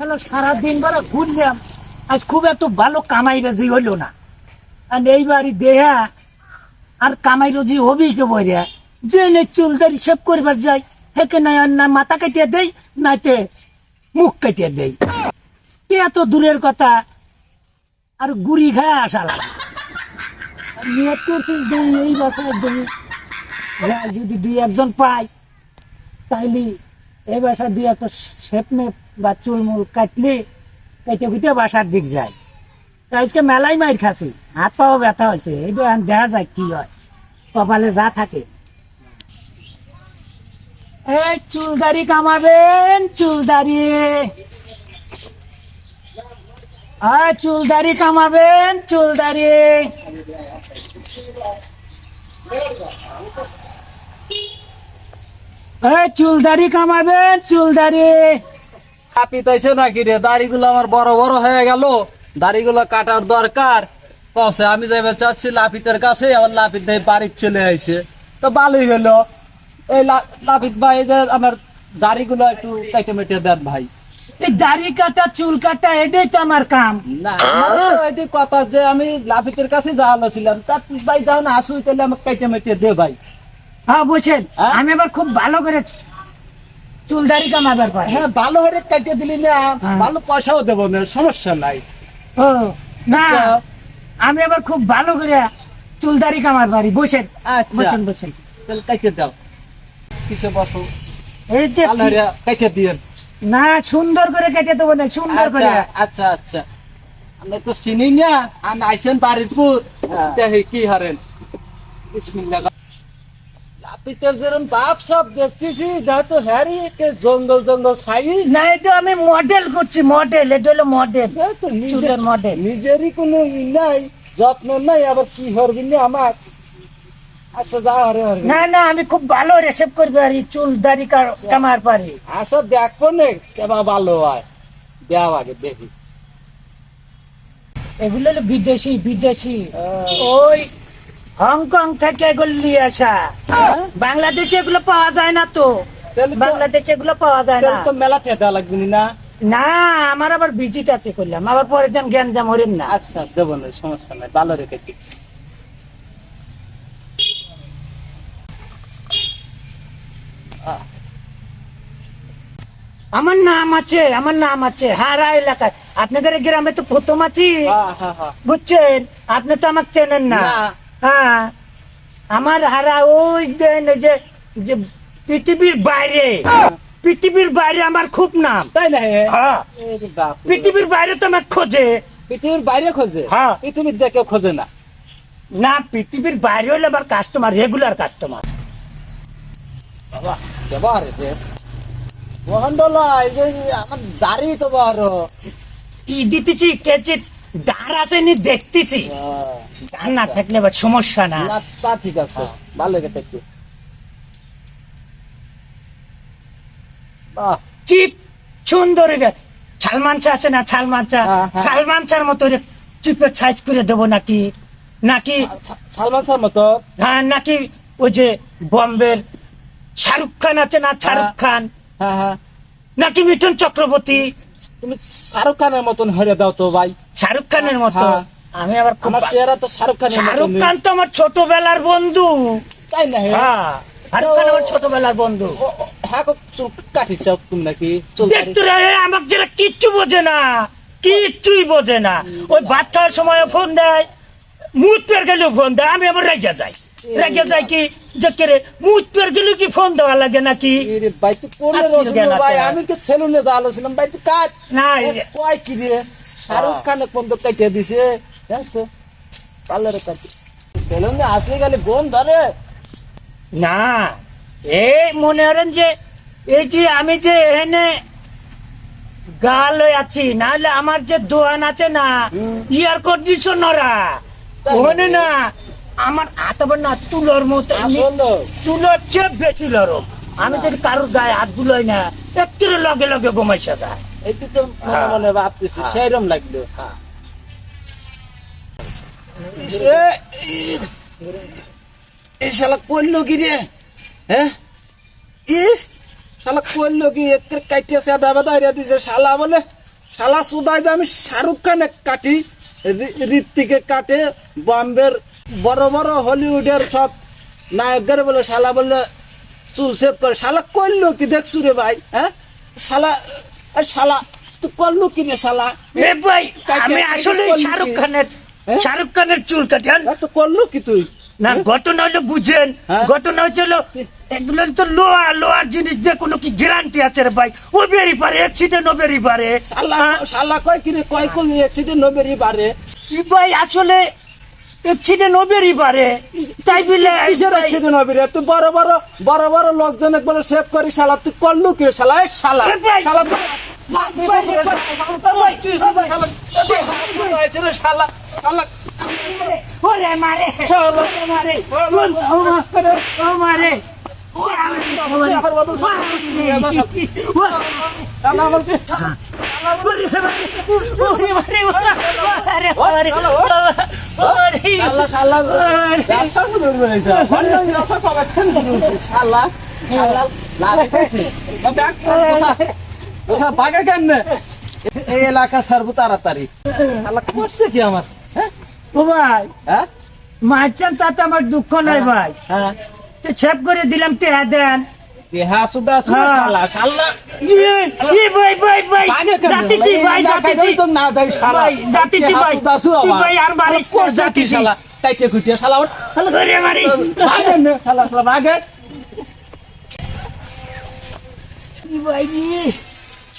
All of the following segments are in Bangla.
হ্যালো, সারাদিন বেলা ঘুরলাম। আজ খুব একটু ভালো কামাই রাজি হইল না। আর এইবারই দেহা আর কামাই রোজি হবি কে বইরা? যে নে চুল দাড়ি সেভ করবার যাই। হেকে নাই না মাথা কাটিয়ে দেই নাইতে মুখ কাটিয়ে দেই। এত দূরের কথা? আর গুড়ি খায় আসা লাগে এই বছর দেই। যদি দুই একজন পাই তাইলে এই বাসা দুই একটা শেপ মেপ বা চুলমুল কাটলে কেটে কুটে বাসার দিক যায়। তো আজকে মেলাই মাইর খাসি হাত পাও ব্যথা হয়েছে এটা দেখা যায় কি হয়, কপালে যা থাকে। এই চুলদারি কামাবেন, চুলদারি। আয় চুলদারি কামাবেন, চুলদারি। এই চুলদারি কামাবেন চুলদারি। কাপিতাইছে নাকি রে? দাড়িগুলো আমার বড় বড় হয়ে গেল। দাড়িগুলো কাটার দরকার। কসে আমি যাইবে চাচ্ছি লাপিতের কাছে আমার লাপিত ভাই বাড়ির চলে আইছে। তো ভালোই হলো এই লাপিত ভাই যে আমার দাড়িগুলো একটু কেটে মেটে দেন ভাই। এই দাড়ি কাটা চুল কাটা এটাই তো আমার কাম। না এটি কথা যে আমি লাপিতের কাছে যাওয়ানো ছিলাম তা ভাই যাও না আসুই তাহলে আমাকে কেটে মেটে দে ভাই। হ্যাঁ বুঝছেন? হ্যাঁ? আমি আবার খুব ভালো করে চুল দাড়ি কামাবার পারি হ্যাঁ ভালো হয়ে কেটে দিলি না হ্যাঁ। ভালো পয়সাও দেবো না সমস্যা নাই। ও না আচ্ছা। আমি আবার খুব ভালো করে চুল দাড়ি কামার পারি বসেন আচ্ছা। বসেন বসেন তাহলে কেটে দাও। কিসে বসো? এই যে ভালো কেটে দিয়েন। না সুন্দর করে কেটে দেবো না সুন্দর করে। আচ্ছা আচ্ছা। আচ্ছা আমরা তো চিনি না আর আইসেন বাড়িরপুর হ্যাঁ। কি হারেন। বিসমিল্লাহ। লাপিতের যেরকম বাপ সব দেখতেছি দেখ তো হ্যারি একে জঙ্গল জঙ্গল সাইজ না এটা আমি মডেল করছি মডেল এটা হলো মডেল চুলের নিজেরই কোনো ই নাই যত্ন নাই আবার কি হরবি না আমার? আচ্ছা যা হরে না না আমি খুব ভালো রেসেপ করতে পারি চুল দাড়ি কামার পারি। আচ্ছা দেখব নে কেবা ভালো হয়। দেওয়া আগে দেখি। এগুলো হলো বিদেশি বিদেশি। ওই হংকং থেকে নিয়ে আসা। বাংলাদেশে এগুলো পাওয়া যায় না তো। বাংলাদেশে এগুলো পাওয়া যায় না। তো মেলা ঠেকা লাগবে না না? আমার আবার ভিজিট আছে করলাম। আবার পরে যান জ্ঞান জাম হরিম না। আচ্ছা দেবো না সমস্যা নাই ভালো রেখেছি। আমার নাম আছে আমার নাম আছে হারা এলাকায়। আপনাদের গ্রামে তো প্রথম আছি। হ্যাঁ, হ্যাঁ, হ্যাঁ। বুঝছেন? আপনি তো আমাকে চেনেন না। হ্যাঁ আমার হারা ওই দেন যে যে পৃথিবীর বাইরে পৃথিবীর বাইরে আমার খুব নাম। তাই না হ্যাঁ। পৃথিবীর বাইরে তো আমার খোঁজে। পৃথিবীর বাইরে খোঁজে? হ্যাঁ। পৃথিবীর দেখে খোঁজে না। না পৃথিবীর বাইরে হলে আমার কাস্টমার রেগুলার কাস্টমার বাবা ব্যবহার মহানডলা এই যে আমার দাড়ি তো বড় ই দিতেছি কেচে দাঁড় আসেনি দেখতেছি। থাকলে আবার সমস্যা না। তা ঠিক আছে। ভালো লেগেছে একটু। চিপ সুন্দর আছে না হ্যাঁ, হ্যাঁ। মতো চিপের সাইজ করে দেবো নাকি? নাকি সালমান মতো? হ্যাঁ নাকি ওই যে বম্বের শাহরুখ খান আছে না শাহরুখ হ্যাঁ। খান? নাকি মিঠুন চক্রবর্তী? তুমি শাহরুখ খানের মতন হয়ে দাও তো ভাই। শাহরুখ খানের মতো। আমি আবার আমার চেহারা তো শাহরুখ খানের শাহরুখ খান তো আমার ছোটবেলার বন্ধু। তাই না হ্যাঁ? শাহরুখ খান আমার ছোটবেলার বন্ধু। হ্যাঁ চুল কাটিছ তুমি নাকি? দেখতে রে আমাকে যারা কিচ্ছু বোঝে না। কিচ্ছুই বোঝে না। ওই ভাত খাওয়ার সময় ফোন দেয় মুখ পের গেলেও ফোন দেয়। আমি আবার রেগে যাই। রেগে যাই কি যে কে রে মুখ পের গেলেও কি ফোন দেওয়া লাগে নাকি? ভাই তুই কোনে রসুন ভাই? আমি কি সেলুনে দাঁড়াল ছিলাম। ভাই তুই কাট না কয় কি রে? শাহরুখ খানে কোন তো কেটে দিছে। হ্যাঁ তো পার্লারে সেলুনে আসলে গেলে বোন ধরে। না এই মনে করেন যে এই যে আমি যে এখানে গাল আছি নাহলে আমার যে দোয়ান আছে না এয়ার কন্ডিশনারা ওখানে না আমার হাত না তুলোর মতো তুলোর চেয়ে বেশি লরম আমি যদি কারোর গায়ে হাত বুলাই না একটু লগে লগে ঘুমাইসা যায়। এই তো মনে হ্যাঁ। মনে ভাবতেছি হ্যাঁ। সেইরম লাগল। এই শালা করল কি রে হ্যাঁ? ই শালা করল কি এক কাইটিয়া সে দাবা দাঁড়িয়ে দিছে। শালা বলে শালা সুদাই আমি শাহরুখ খানে কাটি ঋত্বিকে কাটে বম্বের বড় বড় হলিউডের সব নায়কদের বলে শালা বলে চুল সেভ করে। শালা করল কি দেখছু রে ভাই হ্যাঁ? শালা শালা তুই করল কি রে শালা। ভাই আমি আসলে শাহরুখ খানের? শাহরুখ খানের চুল কাটেন তো করল কি তুই না ঘটনা হলো বুঝেন হ্যাঁ? ঘটনা হচ্ছিল এগুলোর তো লোহা লোহার জিনিস দিয়ে কোনো কি গ্যারান্টি আছে রে ভাই ও বেরি পারে অ্যাক্সিডেন্ট ও বেরি পারে শালা হ্যাঁ? কয় কি রে কয় কই অ্যাক্সিডেন্ট নবেরি বারে ই ভাই আসলে অ্যাক্সিডেন্ট ও পারে তাই বলে কিসের অ্যাক্সিডেন্ট হবে রে তুই বড় বড় বড় বড় লোকজনে বলে সেভ করি শালা তুই করল কি শালা এ শালা শালা ওরে মারে মারে ও মারে কেন এই এলাকা ছাড়বো তাড়াতাড়ি করছে কি আমার হ্যাঁ ও ভাই হ্যাঁ? মারছেন তাতে আমার দুঃখ নাই ভাই। হ্যাঁ। সেভ করে দিলাম টেহা দেন। দেহা সুদা সুদা হ্যাঁ। শালা শালা। ইয়ে ভাই ভাই ভাই জাতিছি ভাই জাতিছি। তো না দেয় শালা। জাতিছি ভাই। তুই ভাই আর মারিস না, জাতিছি। শালা? টাইটে খুঁটিয়ে শালা ওর ওরে মারি ভাগে নে, শালা শালা ভাগে। ই ভাই রে,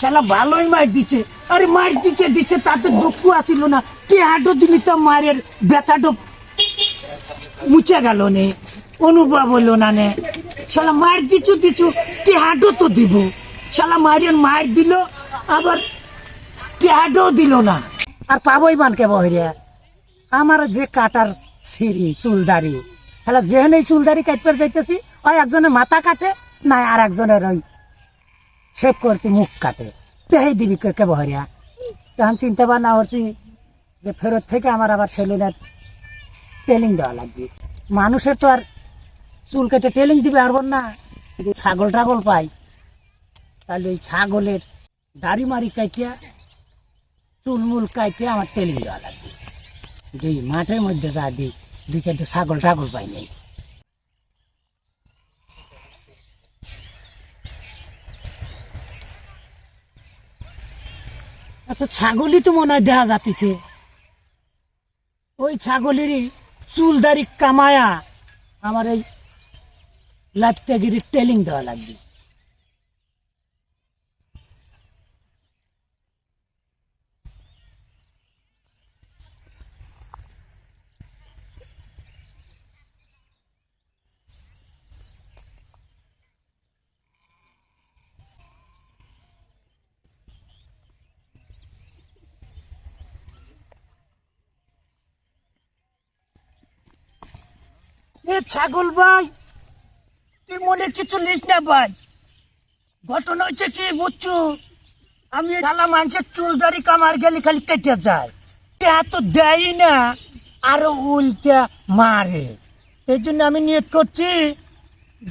শালা ভালোই মার দিচ্ছে। আরে মার দিচ্ছে দিচ্ছে তাতে দুঃখ আছিল না। টেহাটো দিলি তো মারের ব্যথাটো মুছে গেল নে, অনুভব হলো না নে। শালা মার দিছু দিছু টেহাটো তো দিব? শালা মারিয়ন মার দিল, আবার টেহাটো দিল না। আর পাবই মানকে বহরিয়া আমার যে কাটার সিঁড়ি, চুলদারি তাহলে যেখানে চুলদারি কাটতে যাইতেছি, ওই একজনের মাথা কাটে না আর একজনের ওই শেভ করতে মুখ কাটে। তেহাই দিবি কে বহরিয়া? তখন চিন্তা ভাবনা করছি যে ফেরত থেকে আমার আবার সেলুনের টেলিং দেওয়া লাগবে। মানুষের তো আর চুল কেটে টেলিং দিবে আর না যদি ছাগল টাগল পাই, তাহলে ওই ছাগলের দাড়ি মারি কাটিয়া চুলমুল কাটিয়া আমার টেলিং দেওয়া লাগবে। মাঠের মধ্যে যা দিই, দুই চারটে ছাগল টাগল পাই নাই। একটা ছাগলই তো মনে হয় দেখা যাতিছে ওই ছাগলেরই চুলদারি কামায়া আমার এই লাত্যাগিরি টেলিং দেওয়া লাগবে। এ ছাগল ভাই, তুই মনে কিছু নিস না ভাই। ঘটনা হচ্ছে কি বুঝছ? আমি শালা মানুষের চুল দাড়ি কামার গেলে খালি কেটে যায়। টেহা তো দেয় না, আরও উল্টা মারে। এই জন্য আমি নিয়ত করছি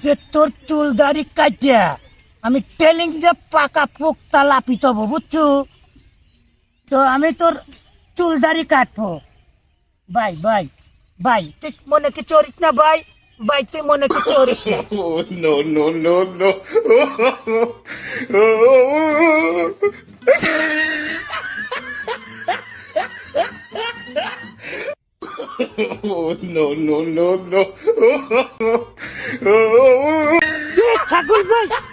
যে তোর চুল দাড়ি কাটিয়া আমি টেলিং দিয়ে পাকা পোক্তা লাপিত হব, বুঝছ? তো আমি তোর চুল দাড়ি কাটবো। ভাই ভাই ভাই তুই মনে কি চড়িস না ভাই ভাই তুই মনে কি চড়িস না no. no, no, no. এ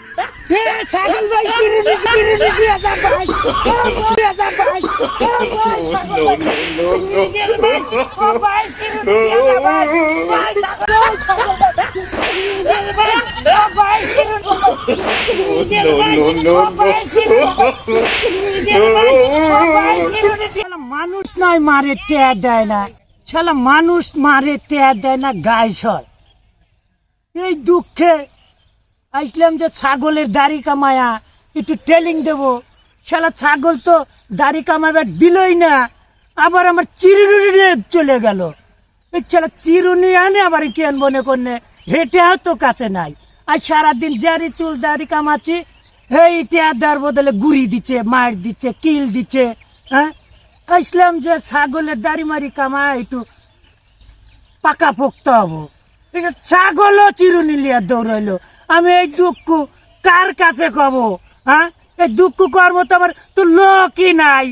মানুষ নয়, মারে টেয়া দেয় না। শালা মানুষ মারে টেয়া দেয় না, গায়ে সয় এই দুঃখে আসলাম যে ছাগলের দাড়ি কামায়া, একটু টেলিং দেব। শালা ছাগল তো দাড়ি কামাবার দিলই না, আবার আমার চিরুনি চলে গেল। শালা চিরুনি আনে আবার কি আনব নে করনে হেঁটে তো কাছে নাই। আর সারাদিন যারি চুল দাড়ি কামাচ্ছি বদলে গুড়ি দিচ্ছে, মার দিচ্ছে, কিল দিচ্ছে হ্যাঁ? ইসলাম যে ছাগলের দাড়ি মারি কামা একটু পাকা পোক্ত হব। ছাগলও চিরুনি লিয়া দৌড়াইলো। আমি এই দুঃখ কার কাছে কব হ্যাঁ? এই দুঃখ কর্ম তো আমার তো লোকই নাই।